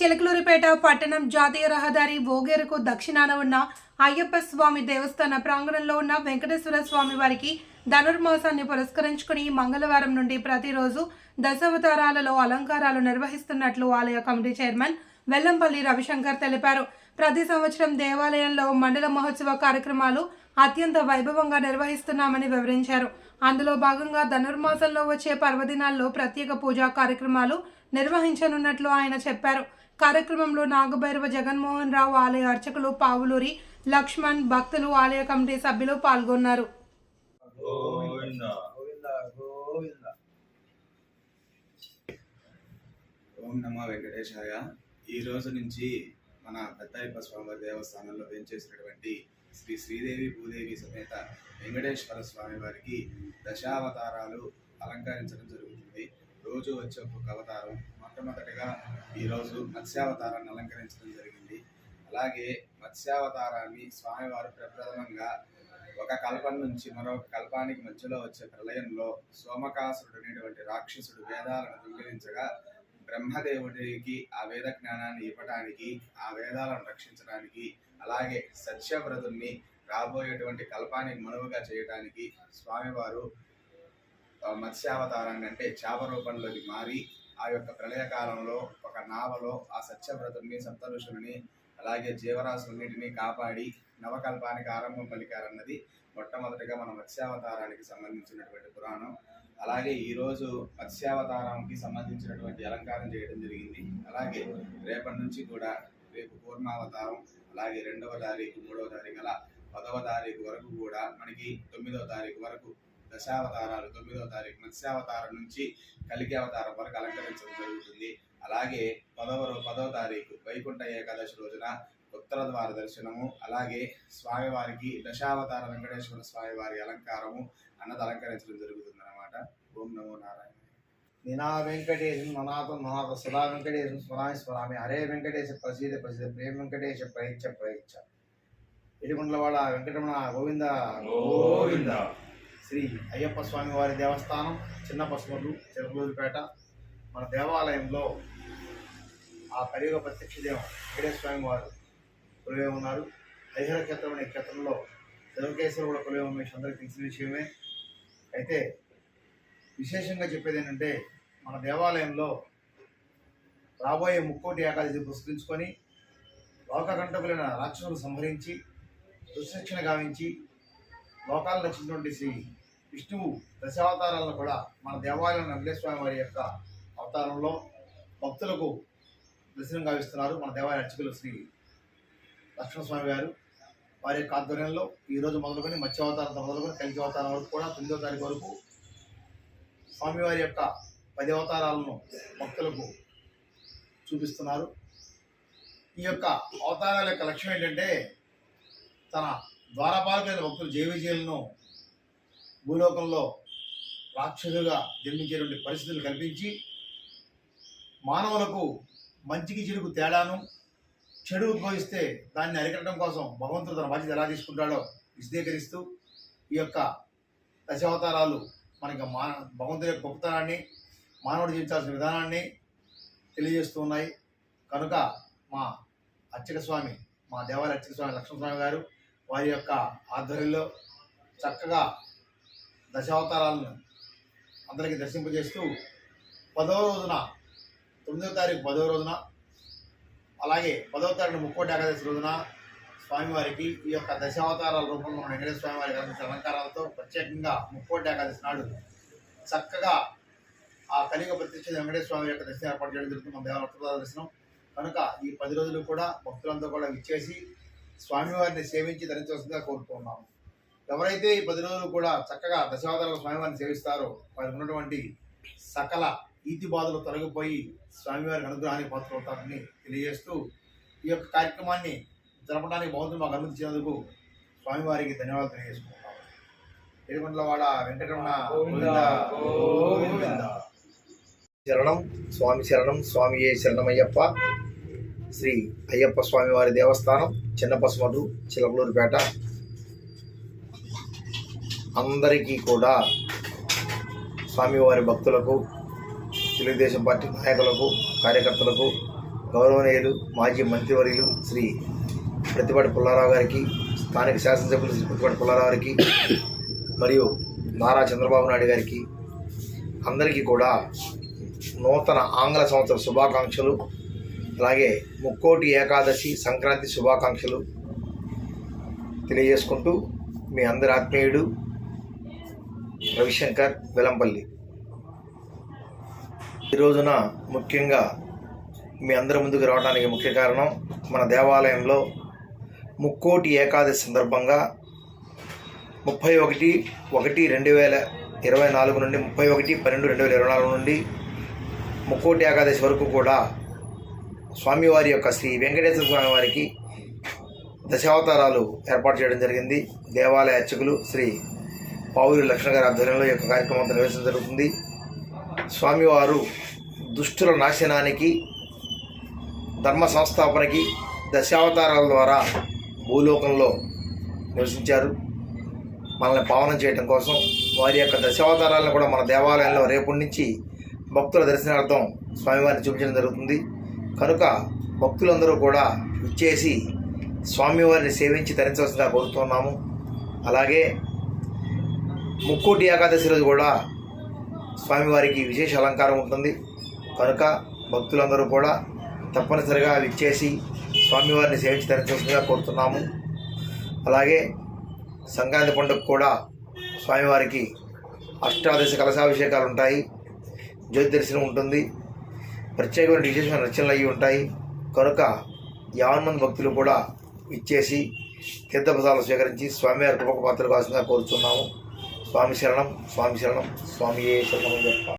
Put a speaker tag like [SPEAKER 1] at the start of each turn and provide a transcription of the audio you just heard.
[SPEAKER 1] చిలకలూరిపేట పట్టణం జాతీయ రహదారి ఓగేరుకు దక్షిణాన ఉన్న అయ్యప్ప స్వామి దేవస్థాన ప్రాంగణంలో ఉన్న వెంకటేశ్వర స్వామి వారికి ధనుర్మాసాన్ని పురస్కరించుకుని మంగళవారం నుండి ప్రతిరోజు దశావతారాలలో అలంకారాలు నిర్వహిస్తున్నట్లు ఆలయ కమిటీ చైర్మన్ వెల్లంపల్లి రవిశంకర్ తెలిపారు. ప్రతి సంవత్సరం దేవాలయంలో మండల మహోత్సవ కార్యక్రమాలు అత్యంత వైభవంగా నిర్వహిస్తున్నామని వివరించారు. అందులో భాగంగా ధనుర్మాసంలో వచ్చే పర్వదినాల్లో ప్రత్యేక పూజా కార్యక్రమాలు నిర్వహించనున్నట్లు ఆయన చెప్పారు. కార్యక్రమంలో నాగభైరవ జగన్మోహన్ రావు ఆలయ అర్చకులు పావులూరి లక్ష్మణ్ భక్తులు ఆలయ కమిటీ సభ్యులు పాల్గొన్నారు.
[SPEAKER 2] గోవింద.
[SPEAKER 3] గోవింద గోవింద
[SPEAKER 2] ఓం నమో వెంకటేశాయ. ఈ రోజు నుంచి మన పెద్దయ్యప్ప స్వామి దేవస్థానంలో వేంచేసినటువంటి శ్రీ శ్రీదేవి భూదేవి సమేత వెంకటేశ్వర స్వామి వారికి దశావతారాలు అలంకరించడం జరుగుతుంది. రోజు వచ్చే ఒక్కొక్క అవతారం మొట్టమొదటిగా ఈరోజు మత్స్యావతారాన్ని అలంకరించడం జరిగింది. అలాగే మత్స్యావతారాన్ని స్వామివారు ప్రప్రథమంగా ఒక కల్పం నుంచి మరొక కల్పానికి మధ్యలో వచ్చే ప్రళయంలో సోమకాసురుడు అనేటువంటి రాక్షసుడు వేదాలను దొంగిలించగా బ్రహ్మదేవుడికి ఆ వేద జ్ఞానాన్ని ఇవ్వటానికి ఆ వేదాలను రక్షించడానికి అలాగే సత్యవ్రతుల్ని రాబోయేటువంటి కల్పాన్ని మనువుగా చేయడానికి స్వామివారు మత్స్యావతారాన్ని అంటే చేప రూపంలోకి మారి ఆ యొక్క ప్రళయకాలంలో ఒక నావలో ఆ సత్యవ్రతుల్ని సప్తఋషుల్ని అలాగే జీవరాశులన్నింటినీ కాపాడి నవకల్పానికి ఆరంభం పలికారన్నది మొట్టమొదటిగా మన మత్స్యావతారానికి సంబంధించినటువంటి పురాణం. అలాగే ఈరోజు మత్స్యావతారానికి సంబంధించినటువంటి అలంకారం చేయడం జరిగింది. అలాగే రేపటి నుంచి కూడా రేపు పూర్ణావతారం అలాగే రెండవ తారీఖు మూడవ తారీఖు అలా పదవ తారీఖు వరకు కూడా మనకి తొమ్మిదవ తారీఖు వరకు దశావతారాలు తొమ్మిదవ తారీఖు మత్స్యావతారం నుంచి కలికి అవతారం వరకు అలంకరించడం జరుగుతుంది. అలాగే పదవ పదవ తారీఖు వైకుంఠ ఏకాదశి రోజున ఉత్తర ద్వార దర్శనము అలాగే స్వామివారికి దశావతార వెంకటేశ్వర స్వామి వారి అలంకారము అన్నది అలంకరించడం జరుగుతుంది నారాయణ.
[SPEAKER 3] నినా వెంకటేశం ననాథం ననాథ సదా వెంకటేశం స్మరామి స్మరామి హరే వెంకటేశ ప్రసీద ప్రసీద ప్రేమ వెంకటేశ ప్రయిచ్చ ప్రయిచ్చ ఇడిగుండ్లవాడ వెంకటరమణ గోవింద.
[SPEAKER 2] గోవింద.
[SPEAKER 3] శ్రీ అయ్యప్ప స్వామి వారి దేవస్థానం చిన్న పసుమలు చిరకలూరుపేట. మన దేవాలయంలో ఆ కలియుగ ప్రత్యక్ష దేవం వెంకటేశ్వర స్వామి వారు కొలువై ఉన్నారు. హరిహర క్షేత్రం అనే క్షేత్రంలో శివకేశ్వరు కూడా కొలువై ఉన్న అందరికీ తెలిసిన విషయమే. అయితే విశేషంగా చెప్పేది ఏంటంటే మన దేవాలయంలో రాబోయే ముక్కోటి ఏకాదశి పురస్కరించుకొని లోకకంఠకులైన రాక్షసులు సంహరించి దుశిక్షణ గావించి లోకాలను రక్షించినటువంటి శ్రీ విష్ణువు దశావతారాలను కూడా మన దేవాలయం వెంకటేశ్వర వారి యొక్క అవతారంలో భక్తులకు దర్శనం గావిస్తున్నారు మన దేవాలయ అర్చకులు శ్రీ లక్ష్మణస్వామి గారు. వారి యొక్క ఆధ్వర్యంలో ఈరోజు మొదలుకొని మత్స్యావతారంతో మొదలుకొని కలిసి అవతారం వరకు కూడా తొమ్మిదో తారీఖు వరకు స్వామివారి యొక్క పది అవతారాలను భక్తులకు చూపిస్తున్నారు. ఈ యొక్క అవతారాల యొక్క లక్ష్యం ఏంటంటే తన ద్వారపాలకైన భక్తులు జయవిజయులను భూలోకంలో రాక్షసులుగా జన్మించేటువంటి పరిస్థితులు కల్పించి మానవులకు మంచికి చెడుకు తేడాను చెడు ఉద్భవిస్తే దాన్ని అరికట్టడం కోసం భగవంతుడు తన బాధ్యత ఎలా తీసుకుంటాడో విశదీకరిస్తూ ఈ యొక్క దశావతారాలు మనకి మా భగవంతుని యొక్క గొప్పతనాన్ని మానవుడు జీవించాల్సిన విధానాన్ని తెలియజేస్తూ ఉన్నాయి కనుక మా అర్చక స్వామి మా దేవాలయ అర్చక స్వామి లక్ష్మణస్వామి గారు వారి యొక్క ఆధ్వర్యంలో చక్కగా దశావతారాలను అందరికీ దర్శింపజేస్తూ పదవ రోజున తొమ్మిదవ తారీఖు పదవ రోజున అలాగే పదవ తారీఖు ముక్కోటి ఏకాదశి రోజున స్వామివారికి ఈ యొక్క దశావతారాల రూపంలో వెంకటేశ్వర స్వామి వారికి అందించిన ప్రత్యేకంగా ముక్కోటి ఏకాదశి నాడు చక్కగా ఆ కలిగ ప్రత్యక్ష వెంకటేశ్వర స్వామి యొక్క దర్శనం ఏర్పాటు చేయడం జరుగుతుంది. మన దేవాలయ దర్శనం. కనుక ఈ పది రోజులు కూడా భక్తులంతా కూడా విచ్చేసి స్వామివారిని సేవించి ధరించవలసిందిగా కోరుతున్నాము ఎవరైతే ఈ పది రోజులు కూడా చక్కగా దశావతారాల స్వామివారిని సేవిస్తారో వారికి ఉన్నటువంటి సకల ఈతి బాధలు తొలగిపోయి స్వామివారికి అనుగ్రహానికి పాత్రవుతారని తెలియజేస్తూ ఈ యొక్క కార్యక్రమాన్ని జరపడానికి భగవంతుడు మాకు అనుమతించినందుకు స్వామివారికి ధన్యవాదాలు తెలియజేసుకుంటాం తిరుమలవాడ వెంకటరమణ
[SPEAKER 2] గోవింద, గోవింద.
[SPEAKER 3] శరణం స్వామి శరణం స్వామి ఏ శరణమయ్యప్ప. శ్రీ అయ్యప్ప స్వామి వారి దేవస్థానం చిన్నపసుమడు చిలకలూరుపేట. అందరికీ కూడా స్వామివారి భక్తులకు తెలుగుదేశం పార్టీ నాయకులకు కార్యకర్తలకు గౌరవనీయులు మాజీ మంత్రివర్యులు శ్రీ ప్రతిపాటి పుల్లారావు గారికి స్థానిక శాసనసభ్యులు శ్రీ ప్రతిపాటి పుల్లారావు గారికి మరియు నారా చంద్రబాబు నాయుడు గారికి అందరికీ కూడా నూతన ఆంగ్ల సంవత్సర శుభాకాంక్షలు అలాగే ముక్కోటి ఏకాదశి సంక్రాంతి శుభాకాంక్షలు తెలియజేసుకుంటూ మీ అందరి ఆత్మీయుడు రవిశంకర్ వెలంపల్లి. ఈ రోజున ముఖ్యంగా మీ అందరి ముందుకు రావడానికి ముఖ్య కారణం మన దేవాలయంలో ముక్కోటి ఏకాదశి సందర్భంగా ముప్పై ఒకటి ఒకటి రెండు వేల ఇరవై నాలుగు నుండి ముప్పై ఒకటి పన్నెండు రెండు వేల ఇరవై నాలుగు నుండి ముక్కోటి ఏకాదశి వరకు కూడా స్వామివారి యొక్క శ్రీ వెంకటేశ్వర స్వామి వారికి దశావతారాలు ఏర్పాటు చేయడం జరిగింది. దేవాలయ అర్చకులు శ్రీ పావురి లక్ష్మణ గారి ఆధ్వర్యంలో ఈ యొక్క కార్యక్రమం నిర్వహించడం జరుగుతుంది. స్వామివారు దుష్టుల నాశనానికి ధర్మ సంస్థాపనకి దశావతారాల ద్వారా భూలోకంలో నివసించారు. మనల్ని పావనం చేయడం కోసం వారి యొక్క దశావతారాలను కూడా మన దేవాలయంలో రేపటి నుంచి భక్తుల దర్శనార్థం స్వామివారిని చూపించడం జరుగుతుంది. కనుక భక్తులందరూ కూడా ఇచ్చేసి స్వామివారిని సేవించి తరించవలసిందిగా కోరుతున్నాము. అలాగే ముక్కోటి ఏకాదశి రోజు కూడా స్వామివారికి విశేష అలంకారం ఉంటుంది. కనుక భక్తులందరూ కూడా తప్పనిసరిగా విచ్చేసి స్వామివారిని సేవించి తరించవలసిందిగా కోరుతున్నాము. అలాగే సంక్రాంతి పండుగ కూడా స్వామివారికి అష్టాదశ కలశాభిషేకాలు ఉంటాయి. జ్యోతి దర్శనం ఉంటుంది. ప్రత్యేకమైన విశేషమైన రచనలు అయ్యి ఉంటాయి. కనుక యావన్మంది భక్తులు కూడా ఇచ్చేసి తీర్థప్రసాదాలు స్వీకరించి స్వామివారి కృపకు పాత్రలు కావాల్సిందిగా కోరుతున్నాము స్వామి శరణం స్వామి శరణం స్వామి శరణం అని